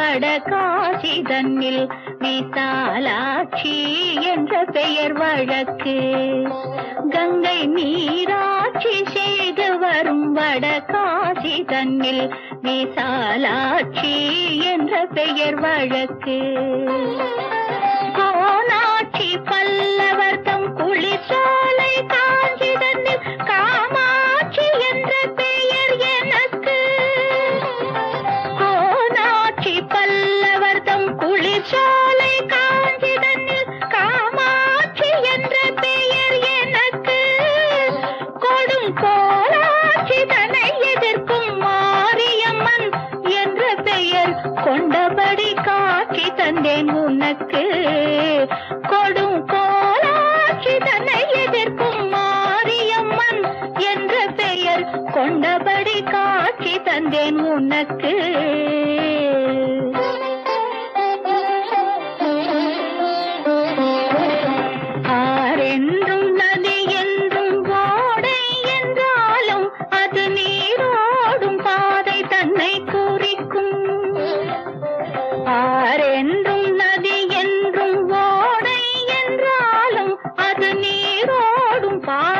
வட காசி தன்னில் விசாலாட்சி என்ற பெயர் வழக்கு. கங்கை நீராட்சி செய்து வரும் வட காசி தன்னில் விசாலாட்சி என்ற பெயர் வழக்கு. கோனாட்சி பல்லவர் தம் குளிர்சாலை தான் உனக்கு கொடும் கோலாட்சி தன்னை எதிர்க்கும் மாரியம்மன் என்ற பெயர் கொண்டபடி காட்சி தந்தேன் உனக்கு. அது நீரோடும் பாதை தன்னை குறிக்கும் நீரோடும்